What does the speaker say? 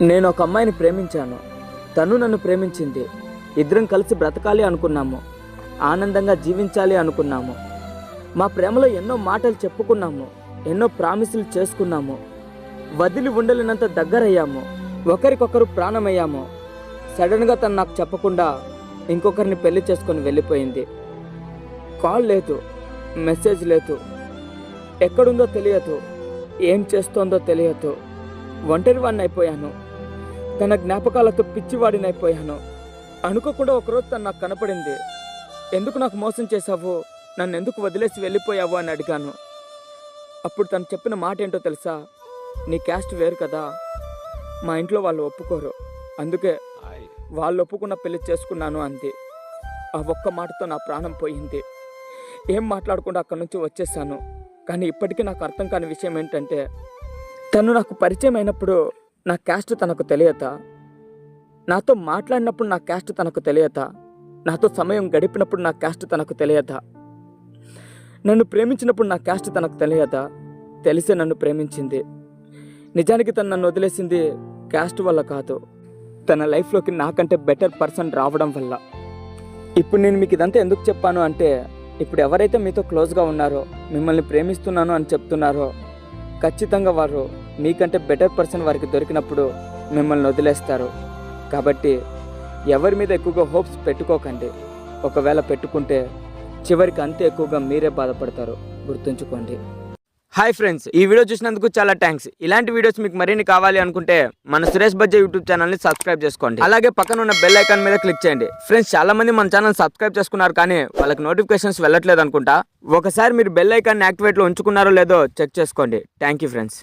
నేను ఒక అమ్మాయిని ప్రేమించాను. తను నన్ను ప్రేమించింది. ఇద్దరం కలిసి బ్రతకాలి అనుకున్నాము. ఆనందంగా జీవించాలి అనుకున్నాము. మా ప్రేమలో ఎన్నో మాటలు చెప్పుకున్నాము. ఎన్నో ప్రామిసులు చేసుకున్నాము. వదిలి ఉండలేనంత దగ్గరయ్యాము. ఒకరికొకరు ప్రాణమయ్యాము. సడన్గా తను నాకు చెప్పకుండా ఇంకొకరిని పెళ్ళి చేసుకొని వెళ్ళిపోయింది. కాల్ లేదు. మెసేజ్ లేదు. ఎక్కడుందో తెలియదు. ఏం చేస్తోందో తెలియదు. ఒంటరి వాడిని అయిపోయాను తన జ్ఞాపకాలతో పిచ్చివాడినైపోయాను. అనుకోకుండా ఒకరోజు తను నాకు కనపడింది. ఎందుకు నాకు మోసం చేశావో? నన్ను ఎందుకు వదిలేసి వెళ్ళిపోయావు? అని అడిగాను. అప్పుడు తను చెప్పిన మాట ఏంటో తెలుసా? నీ క్యాస్ట్ వేరు కదా. మా ఇంట్లో వాళ్ళు ఒప్పుకోరు. అందుకే వాళ్ళు ఒప్పుకున్న పెళ్ళి చేసుకున్నాను అంది. ఆ ఒక్క మాటతో నా ప్రాణం పోయింది. ఏం మాట్లాడకుండా అక్కడి నుంచి వచ్చేసాను. కానీ ఇప్పటికీ నాకు అర్థం కాని విషయం ఏంటంటే తను నాకు పరిచయం అయినప్పుడు నా క్యాస్ట్ తనకు తెలియత? నాతో మాట్లాడినప్పుడు నా క్యాస్ట్ తనకు తెలియదా నాతో సమయం గడిపినప్పుడు నా క్యాస్ట్ తనకు తెలియదా నన్ను ప్రేమించినప్పుడు నా క్యాస్ట్ తనకు తెలియదా తెలిసే నన్ను ప్రేమించింది. నిజానికి తను నన్ను వదిలేసింది క్యాస్ట్ వల్ల కాదు. తన లైఫ్లోకి నాకంటే బెటర్ పర్సన్ రావడం వల్ల. ఇప్పుడు నేను మీకు ఇదంతా ఎందుకు చెప్పాను అంటే ఇప్పుడు ఎవరైతే మీతో క్లోజ్గా ఉన్నారో మిమ్మల్ని ప్రేమిస్తున్నాను అని చెప్తున్నారో ఖచ్చితంగా వారు మీకంటే బెటర్ పర్సన్ వారికి దొరికినప్పుడు మిమ్మల్ని వదిలేస్తారు. కాబట్టి ఎవరి మీద ఎక్కువగా హోప్స్ పెట్టుకోకండి. ఒకవేళ పెట్టుకుంటే చివరికి అంతే ఎక్కువగా మీరే బాధపడతారు. గుర్తుంచుకోండి. హాయ్ ఫ్రెండ్స్ ఈ వీడియో చూసినందుకు చాలా థ్యాంక్స్ ఇలాంటి వీడియోస్ మీకు మరిన్ని కావాలి అనుకుంటే మన సురేష్ బజ్జా యూట్యూబ్ ఛానల్ని సబ్స్క్రైబ్ చేసుకోండి. అలాగే పక్కన ఉన్న బెల్ ఐకాన్ మీద క్లిక్ చేయండి. ఫ్రెండ్స్ చాలా మంది మన ఛానల్ సబ్స్క్రైబ్ చేసుకున్నారు కానీ వాళ్ళకి నోటిఫికేషన్స్ వెళ్ళట్లేదు అనుకుంటా. ఒకసారి మీరు బెల్ ఐకాన్ యాక్టివేట్లో ఉంచుకున్నారో లేదో చెక్ చేసుకోండి. Thank you friends